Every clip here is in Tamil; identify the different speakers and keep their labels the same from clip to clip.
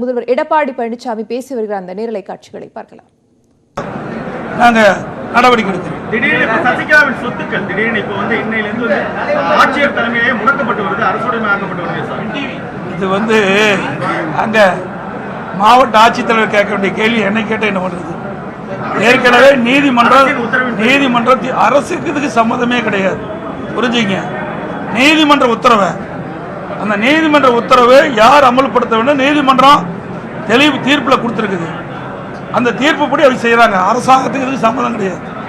Speaker 1: முதல்வர் எடப்பாடி பழனிசாமி பேசி வருகிற அந்த நேரலை காட்சிகளை பார்க்கலாம்.
Speaker 2: நாங்கள் நடவடிக்கை எடுக்கிறோம்.
Speaker 3: திடீர்னு இப்ப சசிகலாவின் சொத்துக்கள் திடீர்னு இப்போ வந்து இன்னையிலிருந்து வந்து ஆட்சியர் தலைமையிலேயே முடக்கப்பட்டு வருது அரசுடைமையாக்கப்பட்டு வருது சார்.
Speaker 2: இது வந்து அங்கே மாவட்ட ஆட்சித்தலைவர் கேட்க வேண்டிய கேள்வி என்னை கேட்ட என்ன பண்ணுறது ஏற்கனவே நீதிமன்றம் நீதிமன்றத்தில் அரசுக்கு இதுக்கு சம்மதமே கிடையாது. புரிஞ்சுங்க நீதிமன்ற உத்தரவை அந்த நீதிமன்ற உத்தரவை யார் அமல்படுத்த வேண்டும்? நீதிமன்றம் தெளிவு தீர்ப்பில் கொடுத்துருக்குது. அந்த தீர்ப்புப்படி அவங்க செய்கிறாங்க அரசாங்கத்துக்கு இதுக்கு சம்மதம் கிடையாது.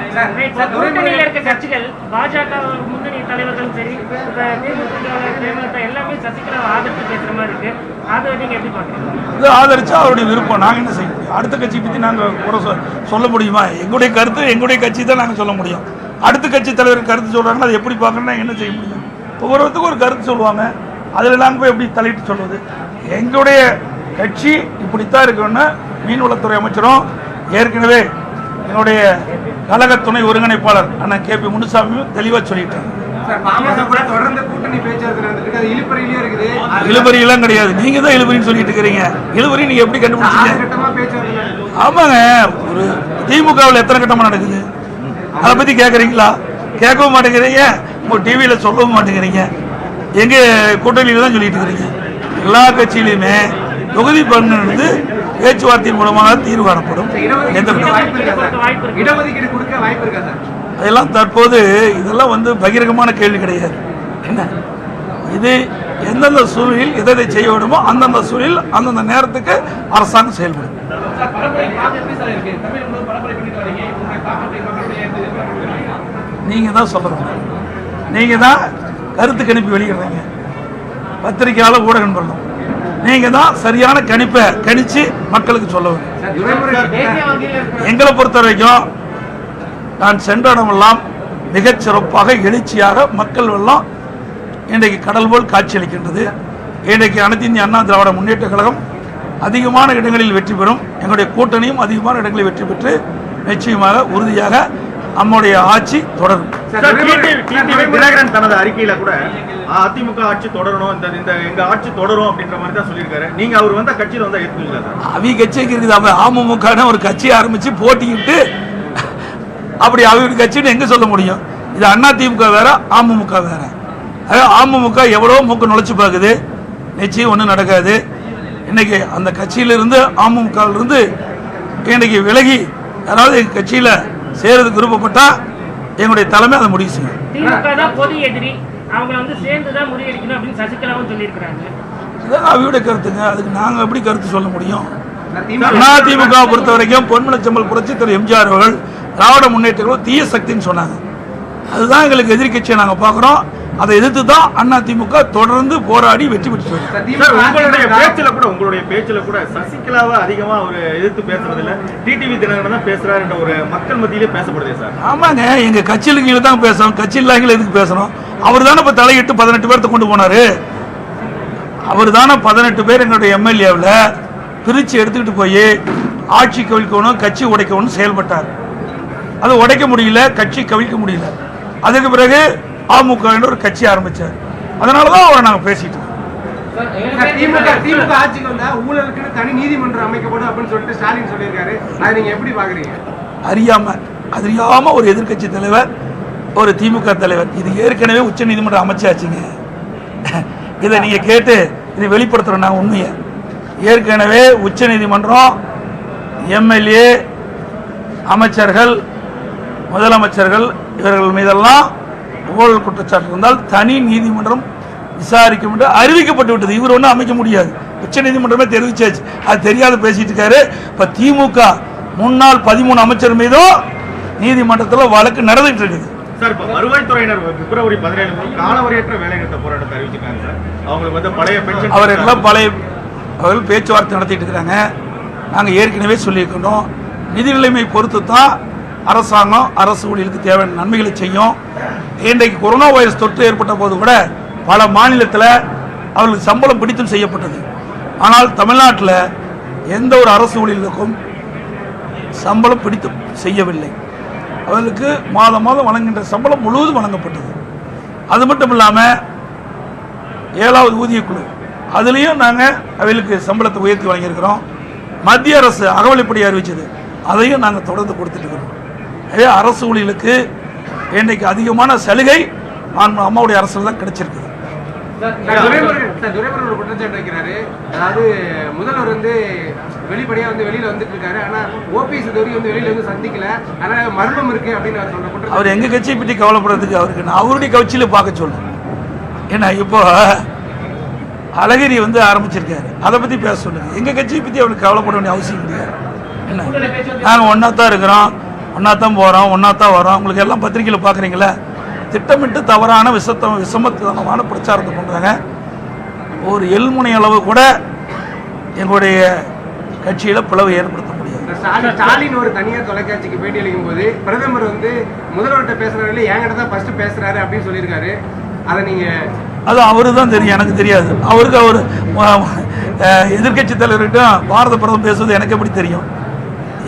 Speaker 4: நீங்க
Speaker 2: ஆதரிச்சா அவருடைய விருப்பம். நாங்கள் என்ன செய்ய முடியும்? அடுத்த கட்சி குறை சொ- சொல்ல முடியுமா? எங்களுடைய கருத்து எங்களுடைய கட்சி தான் நாங்கள் சொல்ல முடியும். அடுத்த கட்சி தலைவர் கருத்து சொல்கிறாங்கன்னா அதை எப்படி பார்க்கணும்னா என்ன செய்ய முடியும்? ஒவ்வொருத்தருக்கும் ஒரு கருத்து சொல்லுவாங்க. அதில் நாங்கள் போய் எப்படி தலையிட்டு சொல்வது எங்களுடைய கட்சி இப்படித்தான் இருக்கணும்னு மீன்வளத்துறை அமைச்சரும் ஏற்கனவே எங்களுடைய கழக துணை ஒருங்கிணைப்பாளர் அண்ணன் கே பி முனுசாமியும் தெளிவாக சொல்லிட்டாங்க.
Speaker 5: சார், பாமக கூட தொடர்ந்து கூட்டணி பேச்சுவார்த்தை நடந்துட்டு அது இழுப்பறையிலேயே இருக்குது. அது
Speaker 2: இழுபறி எல்லாம் கிடையாது. நீங்க தான் இழுபறின்னு சொல்லிட்டு இருக்கிறீங்க. இழுபறி நீங்க எப்படி கண்டுபிடிச்சீங்க. ஆமாங்க. ஒரு திமுகவில் எத்தனை கட்டமா நடக்குது? அதை பத்தி கேட்குறீங்களா கேட்கவும் மாட்டேங்கிறீங்க. உங்க டிவியில சொல்லவும் மாட்டேங்கிறீங்க. எங்க கூட்டணியில தான் சொல்லிட்டு இருக்கிறீங்க. எல்லா கட்சியிலுமே தொகுதி பங்கிலிருந்து பேச்சுவார்த்தையின் மூலமாக தீர்வு காணப்படும். அதெல்லாம் தற்போது இதெல்லாம் வந்து பகிரங்கமான கேள்வி கிடையாது. என்ன? இது எந்தெந்த சூழலில் எதை எதை செய்ய வேண்டுமோ அந்தந்த சூழலில் அந்தந்த நேரத்துக்கு அரசாங்கம் செயல்படும். நீங்க தான் சொல்லணும் நீங்க தான் கருத்து கணிப்பு வெளியிடுறீங்க. பத்திரிகையாளர் ஊடக நண்பர்களும் நீங்க தான் சரியான கணிப்பை கணிச்சு மக்களுக்கு சொல்ல எங்களை பொறுத்த வரைக்கும் நான் சென்ற இடமெல்லாம் மிகச் சிறப்பாக எழுச்சியாக மக்கள் எல்லாம் இன்றைக்கு கடல் போல் காட்சியளிக்கின்றது இன்றைக்கு அனைத்து இந்திய அண்ணா திராவிட முன்னேற்ற கழகம் அதிகமான இடங்களில் வெற்றி பெறும். எங்களுடைய கூட்டணியும் அதிகமான இடங்களில் வெற்றி பெற்று நிச்சயமாக உறுதியாக நம்முடைய ஆட்சி தொடரும்.
Speaker 3: தினகரன் தனது அறிக்கையில கூட அதிமுக ஆட்சி தொடரணும் இந்த இந்த எங்க ஆட்சி தொடரும் அப்படின்ற மாதிரி தான் சொல்லியிருக்காரு. நீங்க அவர் வந்த கட்சியில வந்து சார்?
Speaker 2: அவங்க கட்சிக்கு இருக்குது அவன் அமமுக ஒரு கட்சியை ஆரம்பிச்சு போட்டிக்கிட்டு அப்படி அவங்க கட்சின்னு எங்க சொல்ல முடியும்? இது அண்ணா திமுக வேற அமமுக வேற. அதாவது அமமுக எவ்வளோ மூக்கு நுழைச்சு பார்க்குது. நிச்சயம் ஒன்றும் நடக்காது. இன்னைக்கு அந்த கட்சியிலிருந்து அமமுக இருந்து இன்னைக்கு விலகி யாராவது எங்க கட்சியில சேரதுக்கு விருப்பப்பட்டா எங்களுடைய தலைமை அதை முடிவு செய்யும். அவையோட கருத்துங்க. அதுக்கு நாங்கள் எப்படி கருத்து சொல்ல முடியும்?
Speaker 5: சார், திமுக
Speaker 2: அண்ணா திமுக பொறுத்த வரைக்கும் பொன்மனச்செம்மல் புரட்சி திரு எம்ஜிஆர் அவர்கள் திராவிட முன்னேற்றங்களும் தீய சக்தின்னு சொன்னாங்க. அதுதான் எங்களுக்கு எதிரி கட்சியை நாங்கள் பார்க்குறோம். அதை எதிர்த்து தான் அண்ணா திமுக தொடர்ந்து போராடி வெற்றி பெற்று
Speaker 3: உங்களுடைய பேச்சுல கூட உங்களுடைய பேச்சுல கூட சசிகலாவை அதிகமா அவர் எதிர்த்து பேசுறது இல்ல டிடிவி தினகரன் தான் பேசுறாருன்ற ஒரு மக்கள் மத்தியிலே பேசப்படுதே சார்.
Speaker 2: ஆமாங்க எங்கள் கட்சியில் கீழே தான் பேசணும் கட்சி இல்லாங்கள எதுக்கு பேசணும்? அவர் தானே இப்போ தலையிட்டு பதினெட்டு பேர்த்த கொண்டு போனார். அவர் தானே பதினெட்டு பேர் எங்களுடைய எம்எல்ஏவில் பிரித்து எடுத்துக்கிட்டு போய் ஆட்சி கவிழ்க்கணும் கட்சி உடைக்கணும்னு செயல்பட்டார். அது உடைக்க முடியல கட்சி கவிழ்க்க முடியல. அதுக்கு பிறகு அமுக ஒரு கட்சி ஆரம்பிச்சார். அதனால தான் அவரை நாங்கள் பேசிட்டு
Speaker 5: திமுக திமுக ஆட்சிக்கு வந்தா ஊழலுக்குன்னு தனி நீதிமன்றம் அமைக்கப்படும் அப்படின்னு சொல்லிட்டு ஸ்டாலின் சொல்லியிருக்காரு. அதை நீங்க எப்படி பாக்குறீங்க?
Speaker 2: அறியாம அறியாம ஒரு எதிர்க்கட்சி தலைவர் ஒரு திமுக தலைவர். இது ஏற்கனவே உச்ச நீதிமன்றம் அமைச்சாச்சுங்க. இதை நீங்க கேட்டு இதை வெளிப்படுத்துறோம் நான் உண்மையை. ஏற்கனவே உச்ச நீதிமன்றம் எம்எல்ஏ அமைச்சர்கள் முதலமைச்சர்கள் இவர்கள் மீதெல்லாம் ஊழல் குற்றச்சாட்டு இருந்தால் தனி நீதிமன்றம் விசாரிக்கும் என்று அறிவிக்கப்பட்டு விட்டது. இவர் ஒன்றும் அமைக்க முடியாது. உச்ச நீதிமன்றமே தெரிவிச்சாச்சு. அது தெரியாத பேசிட்டு இருக்காரு. இப்ப திமுக முன்னாள் பதிமூணு அமைச்சர் மீதும் நீதிமன்றத்தில் வழக்கு நடந்துட்டு இருக்குது.
Speaker 3: சார் இப்ப வருவாய்த்துறையினர் பிப்ரவரி பதினேழு முதல் காலவரையற்ற வேலைநிறுத்த போராட்டத்தை அறிவிச்சிருக்காங்க சார். அவங்களுக்கு வந்து பழைய பென்ஷன்
Speaker 2: அவர் எல்லாம் பழைய அவர்கள் பேச்சுவார்த்தை நடத்திட்டு இருக்கிறாங்க நாங்கள் ஏற்கனவே சொல்லியிருக்கணும் நிதி நிலைமை பொறுத்து தான் அரசாங்கம் அரசு ஊழியர்களுக்கு தேவையான நன்மைகளை செய்யும். இன்றைக்கு கொரோனா வைரஸ் தொற்று ஏற்பட்ட போது கூட பல மாநிலத்தில் அவர்களுக்கு சம்பளம் பிடித்தும் செய்யப்பட்டது. ஆனால் தமிழ்நாட்டில் எந்த ஒரு அரசு ஊழியர்களுக்கும் சம்பளம் பிடித்து செய்யவில்லை. அவர்களுக்கு மாதம் மாதம் வழங்குகின்ற சம்பளம் முழுவதும் வழங்கப்பட்டது. அது மட்டும் இல்லாமல் ஏழாவது ஊதியக்குழு அதுலேயும் நாங்கள் அவர்களுக்கு சம்பளத்தை உயர்த்தி வழங்கியிருக்கிறோம். மத்திய அரசு அகவலைப்படி அறிவித்தது அதையும் நாங்கள் தொடர்ந்து கொடுத்துட்டு இருக்கிறோம். அரசு ஊழியர்களுக்கு இன்றைக்கு அதிகமான சலுகை நான் அம்மாவுடைய அரசில் தான் கிடைச்சிருக்குது.
Speaker 5: குற்றச்சாட்டு வைக்கிறாரு. அதாவது முதல்வர் வந்து வெளிப்படையா வந்து வெளியில வந்துட்டு இருக்காரு ஆனா ஓபிஎஸ் இது வந்து வெளியில வந்து சந்திக்கல. ஆனா மர்மம் இருக்கு அப்படின்னு அவர்
Speaker 2: எங்கள் கட்சியை பற்றி கவலைப்படுறதுக்கு அவருக்கு நான் அவருடைய கட்சியில் பார்க்க சொல்லுவேன் ஏன்னா இப்போ அழகிரி வந்து ஆரம்பிச்சிருக்காரு. அதை பற்றி பேச சொல்லுங்க. எங்கள் கட்சியை பற்றி அவருக்கு கவலைப்பட வேண்டிய அவசியம் கிடையாது என்ன? நாங்கள் ஒன்றா தான் இருக்கிறோம். ஒன்றா தான் போகிறோம் ஒன்றா தான் வரோம். உங்களுக்கு எல்லாம் பத்திரிக்கையில் பார்க்குறீங்களா திட்டமிட்டு தவறான விஷத்தம் விஷமத்தனமான பிரச்சாரத்தை பண்ணுறாங்க ஒரு எல்முனை அளவு கூட எங்களுடைய கட்சியில் பிளவு ஏற்படுத்த முடியாது.
Speaker 5: ஸ்டாலின் ஒரு தனியார் தொலைக்காட்சிக்கு பேட்டி அளிக்கும் போது பிரதமர் வந்து முதல்வர்கிட்ட பேசுறாரு என்கிட்ட தான் ஃபர்ஸ்ட் பேசுறாரு அப்படின்னு சொல்லியிருக்காரு. அதை நீங்க
Speaker 2: அது அவரு தான் தெரியும் எனக்கு தெரியாது. அவருக்கு அவர் எதிர்கட்சி தலைவர்கிட்ட பாரத பிரதமர் பேசுவது எனக்கு எப்படி தெரியும்?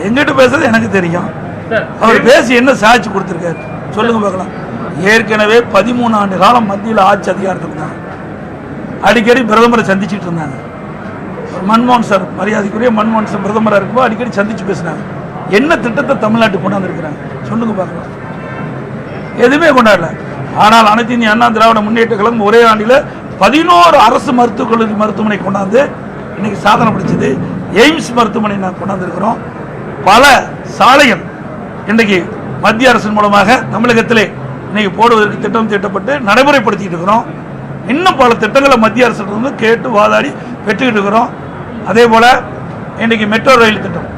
Speaker 2: எங்கிட்ட பேசுறது எனக்கு தெரியும். அவர் பேசி என்ன சாட்சி கொடுத்துருக்காரு? சொல்லுங்க பார்க்கலாம். ஏற்கனவே பதிமூணு ஆண்டு காலம் மத்தியில் ஆட்சி அதிகாரத்தில் இருந்தாங்க அடிக்கடி பிரதமரை சந்திச்சுட்டு இருந்தாங்க. மன்மோகன் சார் மரியாதைக்குரிய மன்மோகன் சார் பிரதமராக இருக்கும்போது அடிக்கடி சந்திச்சு பேசினாங்க. என்ன திட்டத்தை தமிழ்நாட்டுக்கு கொண்டாந்துருக்கிறாங்க சொல்லுங்க பார்க்கலாம். எதுவுமே கொண்டாடல. ஆனால் அனைத்து இந்திய அண்ணா திராவிட முன்னேற்ற கழகம் ஒரே ஆண்டில் பதினோரு அரசு மருத்துவக் கல்லூரி மருத்துவமனை கொண்டாந்து இன்னைக்கு சாதனை படிச்சது. எய்ம்ஸ் மருத்துவமனை நான் கொண்டாந்துருக்கிறோம். பல சாலைகள் இன்றைக்கு மத்திய அரசின் மூலமாக தமிழகத்திலே இன்னைக்கு போடுவதற்கு திட்டம் தீட்டப்பட்டு நடைமுறைப்படுத்திட்டு இருக்கிறோம். இன்னும் பல திட்டங்களை மத்திய அரசு கேட்டு வாதாடி பெற்றுக்கிட்டு இருக்கிறோம். அதே போல இன்றைக்கு மெட்ரோ ரயில் திட்டம்.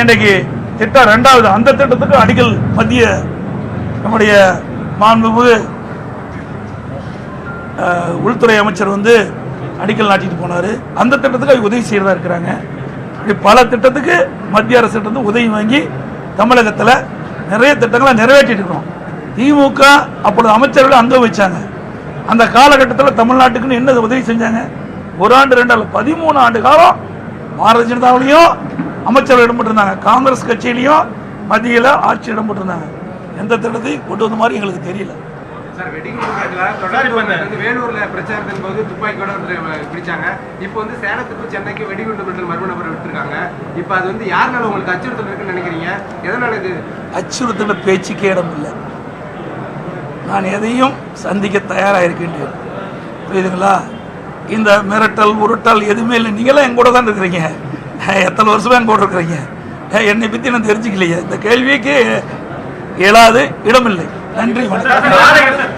Speaker 2: இன்றைக்கு திட்டம் ரெண்டாவது அந்த திட்டத்துக்கு அடிக்கல் மத்திய நம்முடைய மாண்புமிகு உள்துறை அமைச்சர் வந்து அடிக்கல் நாட்டிட்டு போனார். அந்த திட்டத்துக்கு அவங்க உதவி செய்கிறதா இருக்கிறாங்க. இப்படி பல திட்டத்துக்கு மத்திய அரசு உதவி வாங்கி தமிழகத்தில் நிறைய திட்டங்களை நிறைவேற்றிட்டு இருக்கிறோம். திமுக அப்பொழுது அமைச்சர்கள் அங்கம் வச்சாங்க. அந்த காலகட்டத்தில் தமிழ்நாட்டுக்குன்னு என்ன உதவி செஞ்சாங்க. ஒரு ஆண்டு ரெண்டு பதிமூணு ஆண்டு காலம் பாரதிய ஜனதாவிலையும் அமைச்சர்கள் இடம்பெற்றிருந்தாங்க. காங்கிரஸ் கட்சியிலையும் மத்தியில் ஆட்சி இடம்பெற்றிருந்தாங்க. எந்த திட்டத்தையும் கொண்டு வந்த மாதிரி எங்களுக்கு தெரியல.
Speaker 5: சார்
Speaker 3: சார்,
Speaker 5: தொடர்ந்து வேலூர்ல பிரச்சாரத்தின் போது துப்பாக்கியோட வந்து பிடிச்சாங்க. இப்போ வந்து சேலத்துக்கும் சென்னைக்கும் வெடிகுண்டு மிரட்டல் மர்ம நபரை விட்டுருக்காங்க. இப்போ அது வந்து யாருனால உங்களுக்கு அச்சுறுத்தல் இருக்குன்னு நினைக்கிறீங்க? எதனால இது?
Speaker 2: அச்சுறுத்தல பேச்சுக்கே இடம் இல்லை. நான் எதையும் சந்திக்க தயாராக இருக்கின்றேன் புரியுதுங்களா? இந்த மிரட்டல் உருட்டல் எதுவுமே இல்லை. நீங்களாம் என் கூட தான் இருக்கிறீங்க. எத்தனை வருஷமா என் கூட இருக்கிறீங்க? என்னை பற்றி நான் தெரிஞ்சுக்கலையே. இந்த கேள்விக்கு இயலாது இடமில்லை. நன்றி வணக்கம்.